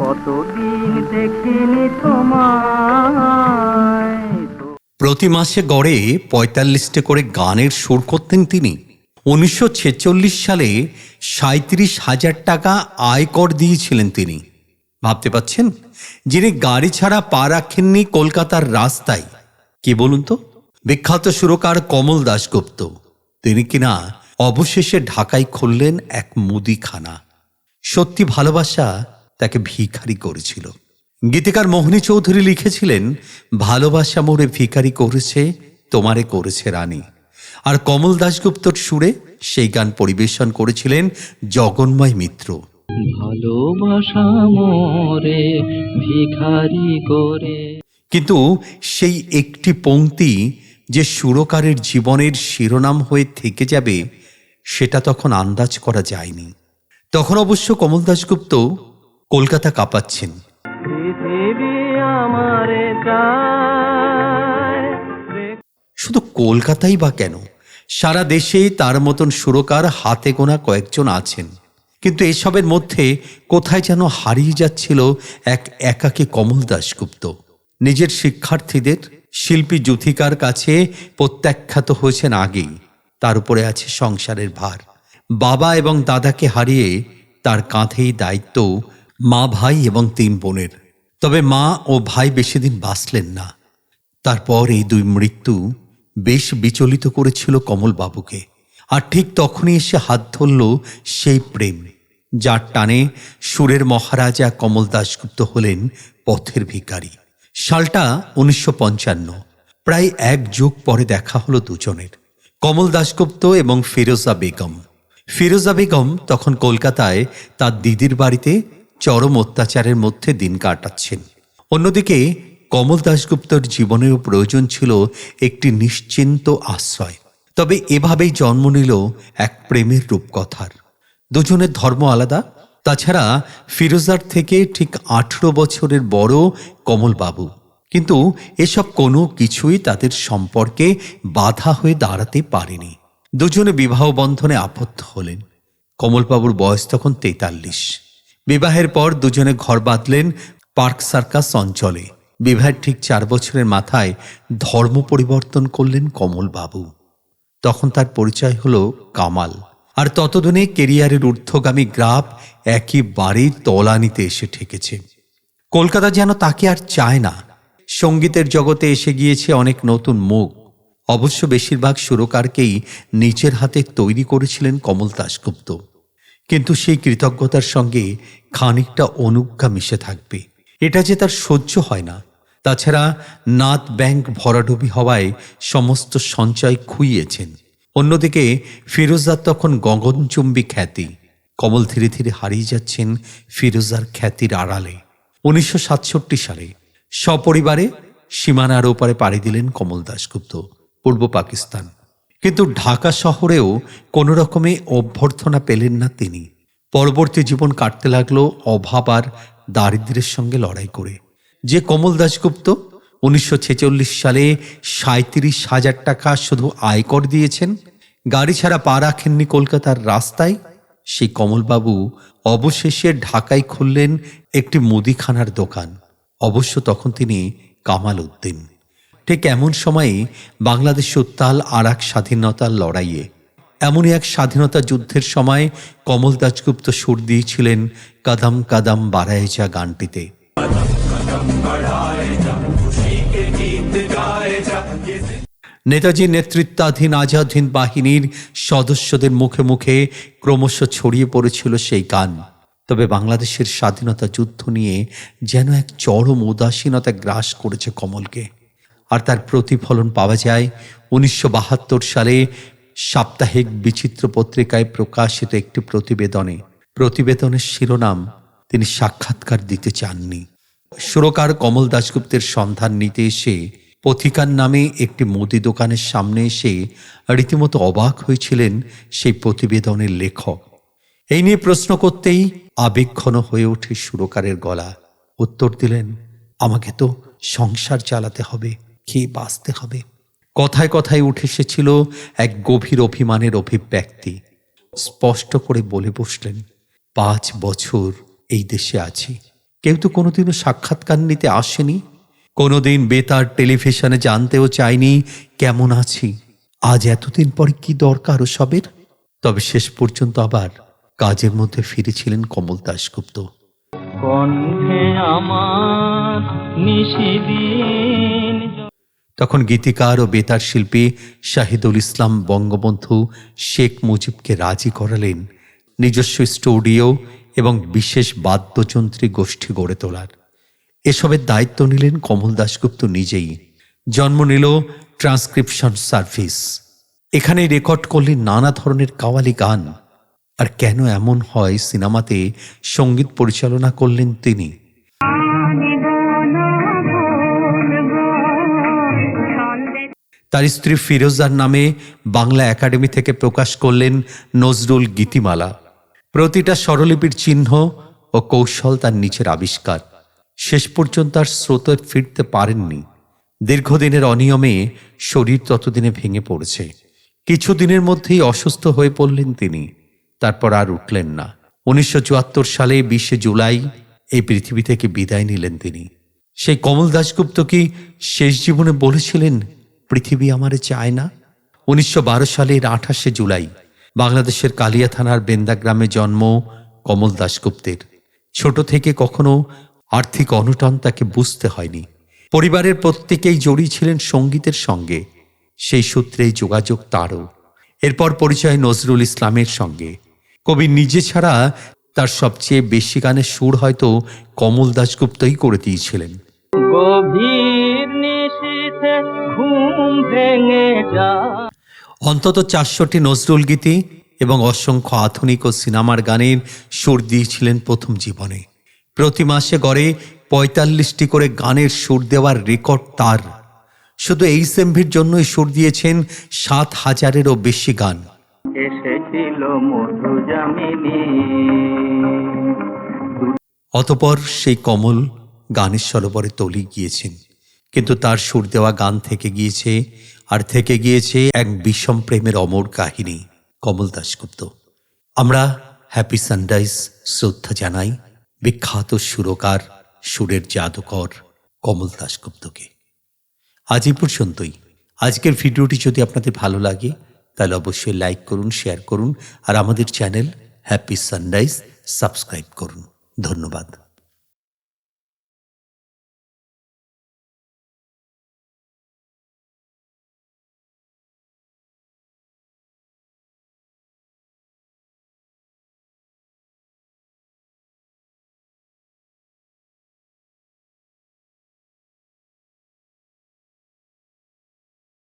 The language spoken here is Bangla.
কতদিন দেখিনি তোমায়? প্রতি মাসে গড়ে পঁয়তাল্লিশটা করে গানের সুর করতেন তিনি। উনিশশো ছেচল্লিশ সালে সাঁত্রিশ হাজার টাকা আয়কর দিয়েছিলেন তিনি। ভাবতে পাচ্ছেন? যিনি গাড়ি ছাড়া পা রাখেননি কলকাতার রাস্তায়। কি বলুন তো? বিখ্যাত সুরকার কমল দাশগুপ্ত। তিনি কিনা অবশেষে ঢাকায় খুললেন এক মুদিখানা। সত্যি ভালোবাসা তাকে ভিখারি করেছিল। গীতিকার মোহনী চৌধুরী লিখেছিলেন ভালোবাসা মোরে ভিখারি করেছে তোমারে করেছে রানী। আর কমল দাশগুপ্তর সুরে সেই গান পরিবেশন করেছিলেন জগন্ময় মিত্র। ভালোবাসা মোরে ভিখারি করে। কিন্তু সেই একটি পংক্তি যে সুরকারের জীবনের শিরোনাম হয়ে থেকে যাবে সেটা তখন আন্দাজ করা যায়নি। তখন অবশ্য কমল দাশগুপ্ত কলকাতা কাঁপাচ্ছেন। শুধু কলকাতাই বা কেন? সারা দেশে তার মতন সুরকার হাতে গোনা কয়েকজন আছেন। কিন্তু এসবের মধ্যে কোথায় যেন হারিয়ে যাচ্ছিল এক একাকী কমল দাশগুপ্ত। নিজের শিক্ষার্থীদের শিল্পী যুথিকার কাছে প্রত্যাখ্যাত হয়েছেন আগেই। তার উপরে আছে সংসারের ভার। বাবা এবং দাদাকে হারিয়ে তার কাঁধেই দায়িত্ব মা ভাই এবং তিন বোনের। তবে মা ও ভাই বেশি দিন বাঁচলেন না। তারপর এই দুই মৃত্যু বেশ বিচলিত করেছিল কমলবাবুকে। আর ঠিক তখনই এসে হাত ধরল সেই প্রেম, যার টানে সুরের মহারাজা কমল দাশগুপ্ত হলেন পথের ভিখারি। সালটা উনিশশো পঞ্চান্ন, প্রায় এক যুগ পরে দেখা হলো দুজনের, কমল দাশগুপ্ত এবং ফিরোজা বেগম। ফিরোজা বেগম তখন কলকাতায় তার দিদির বাড়িতে চরম অত্যাচারের মধ্যে দিন কাটাচ্ছেন। অন্যদিকে কমল দাশগুপ্তর জীবনেও প্রয়োজন ছিল একটি নিশ্চিন্ত আশ্রয়। তবে এভাবেই জন্ম নিল এক প্রেমের রূপকথার। দুজনের ধর্ম আলাদা, তাছাড়া ফিরোজার থেকে ঠিক আঠেরো বছরের বড় কমলবাবু। কিন্তু এসব কোনো কিছুই তাদের সম্পর্কে বাধা হয়ে দাঁড়াতে পারেনি। দুজনে বিবাহ বন্ধনে আবদ্ধ হলেন। কমলবাবুর বয়স তখন তেতাল্লিশ। বিবাহের পর দুজনে ঘর বাঁধলেন পার্ক সার্কাস অঞ্চলে। বিবাহের ঠিক চার বছরের মাথায় ধর্ম পরিবর্তন করলেন কমলবাবু। তখন তার পরিচয় হল কামাল। আর ততদিনে কেরিয়ারের ঊর্ধ্বগামী গ্রাফ একেবারেই তলানিতে এসে ঠেকেছে। কলকাতা যেন তাকে আর চায় না। সঙ্গীতের জগতে এসে গিয়েছে অনেক নতুন মুখ। অবশ্য বেশিরভাগ সুরকারকেই নিজের হাতে তৈরি করেছিলেন কমল দাশগুপ্ত। কিন্তু সেই কৃতজ্ঞতার সঙ্গে খানিকটা অনুজ্ঞা মিশে থাকবে। এটা যে তার সহ্য হয় না। তাছাড়া নাত ব্যাংক ভরাডুবি হওয়ায় সমস্ত সঞ্চয় খুইয়েছেন। অন্যদিকে ফিরোজার তখন গগনচুম্বী খ্যাতি। কমল ধীরে ধীরে হারিয়ে যাচ্ছেন ফিরোজার খ্যাতির আড়ালে। উনিশশো সাতষট্টি সালে সপরিবারে সীমানার ওপারে পাড়ি দিলেন কমল দাশগুপ্ত, পূর্ব পাকিস্তান। কিন্তু ঢাকা শহরেও কোনো রকমে অভ্যর্থনা পেলেন না তিনি। পরবর্তী জীবন কাটতে লাগল অভাব আর দারিদ্র্যের সঙ্গে লড়াই করে। যে কমল দাশগুপ্ত উনিশশো ছেচল্লিশ সালে সাঁত্রিশ হাজার টাকা শুধু আয়কর দিয়েছেন, গাড়ি ছাড়া পা রাখেননি কলকাতার রাস্তায়, সেই কমলবাবু অবশেষে ঢাকায় খুললেন একটি মুদিখানার দোকান। অবশ্য তখন তিনি কামাল উদ্দিন। ঠিক এমন সময়ে বাংলাদেশ উত্তাল আর এক স্বাধীনতার লড়াইয়ে। এমনই এক স্বাধীনতা যুদ্ধের সময় কমল দাশগুপ্ত সুর দিয়েছিলেন কাদাম কাদাম বাড়ায় যা গানটিতে। নেতাজির নেতৃত্বাধীন আজাদ হিন্দ বাহিনীর সদস্যদের মুখে মুখে ক্রমশ ছড়িয়ে পড়েছিল সেই গান। তবে বাংলাদেশের স্বাধীনতা যুদ্ধ নিয়ে যেন এক চরম উদাসীনতা গ্রাস করেছে কমলকে। আর তার প্রতিফলন পাওয়া যায়। উনিশশো বাহাত্তর সালে সাপ্তাহিক বিচিত্র পত্রিকায় প্রকাশিত একটি প্রতিবেদনে। প্রতিবেদনের শিরোনাম, তিনি সাক্ষাৎকার দিতে চাননি। সুরকার কমল দাশগুপ্তের সন্ধান নিতে এসে পথিকার নামে একটি মুদি দোকানের সামনে এসে রীতিমতো অবাক হয়েছিলেন সেই প্রতিবেদনের লেখক। এই নিয়ে প্রশ্ন করতেই আবেগঘন হয়ে ওঠে সুরকারের গলা। উত্তর দিলেন, আমাকে তো সংসার চালাতে হবে। খেয়ে বাঁচতে হবে। কথায় কথায় উঠে এসেছিল এক গভীর অভিমানের অভিব্যক্তি। স্পষ্ট করে বলে বসলেন, পাঁচ বছর এই দেশে আছি। কেউ তো কোনোদিনও সাক্ষাৎকার নিতে আসেনি। কোনোদিন বেতার টেলিভিশনে জানতেও চাইনি কেমন আছি। আজ এতদিন পরে কি দরকার সবের তবে শেষ পর্যন্ত আবার কাজের মধ্যে ফিরেছিলেন কমল দাশগুপ্ত। কণ্ঠে আমার নিশিদিন তখন গীতিকার ও বেতার শিল্পী শাহিদুল ইসলাম বঙ্গবন্ধু শেখ মুজিবকে রাজি করালেন নিজস্ব স্টুডিও এবং বিশেষ বাদ্যযন্ত্রী গোষ্ঠী গড়ে তোলার। এসবের দায়িত্ব নিলেন কমল দাশগুপ্ত নিজেই। জন্ম নিল ট্রান্সক্রিপশন সার্ভিস। এখানে রেকর্ড করলেন নানা ধরনের কাওয়ালি গান। আর কেন এমন হয় সিনেমাতে সংগীত পরিচালনা করলেন তিনি? তার স্ত্রী ফিরোজার নামে বাংলা একাডেমি থেকে প্রকাশ করলেন নজরুল গীতিমালা। প্রতিটা স্বরলিপির চিহ্ন ও কৌশল তার নিচের আবিষ্কার। শেষ পর্যন্ত আর স্রোতে ফিরতে পারেননি। দীর্ঘদিনের অনিয়মে শরীর ততদিনে ভেঙে পড়েছে। কিছুদিনের মধ্যেই অসুস্থ হয়ে পড়লেন তিনি। তারপর আর উঠলেন না। উনিশশো চুয়াত্তর সালে বিশে জুলাই এই পৃথিবী থেকে বিদায় নিলেন তিনি। সেই কমল দাশগুপ্ত কি শেষ জীবনে বলেছিলেন? পৃথিবী আমারে চায় না? উনিশশো বারো সালের আঠাশে জুলাই, বাংলাদেশের কালিয়া থানার বেন্দা গ্রামে জন্ম কমল দাশগুপ্তের। ছোট থেকে কখনো আর্থিক অনটন তাকে বুঝতে হয়নি। পরিবারের প্রত্যেকেই জড়িয়ে ছিলেন সঙ্গীতের সঙ্গে, সেই সূত্রেই যোগাযোগ তারও। এরপর পরিচয় নজরুল ইসলামের সঙ্গে। কবি নিজে ছাড়া তার সবচেয়ে বেশি গানের সুর হয়তো কমল দাশগুপ্তই করে দিয়েছিলেন। গভীর ঘুম ভেঙে যায়। অন্তত চারশোটি নজরুল গীতি এবং অসংখ্য আধুনিক ও সিনেমার গানের সুর দিয়েছিলেন প্রথম জীবনে। প্রতি মাসে গড়ে পঁয়তাল্লিশটি করে গানের সুর দেওয়ার রেকর্ড তার। শুধু এই সেমভির জন্যই সুর দিয়েছেন সাত হাজারেরও বেশি গান। এসেছিল অতপর সেই কমল গানের সরোবরে তলি গিয়েছেন। কিন্তু তার সুর দেওয়া গান থেকে গিয়েছে আর থেকে গিয়েছে এক বিষম প্রেমের অমর কাহিনী। কমল দাশগুপ্ত। আমরা হ্যাপি সানরাইজ শ্রদ্ধা জানাই। বিখ্যাত সুরকার, সুরের জাদুকর কমল দাশগুপ্তকে। আজ এই পর্যন্তই। আজকের ভিডিওটি যদি আপনাদের ভালো লাগে, তাহলে অবশ্যই লাইক করুন শেয়ার করুন, আর আমাদের চ্যানেল হ্যাপি সানরাইজ সাবস্ক্রাইব করুন। ধন্যবাদ।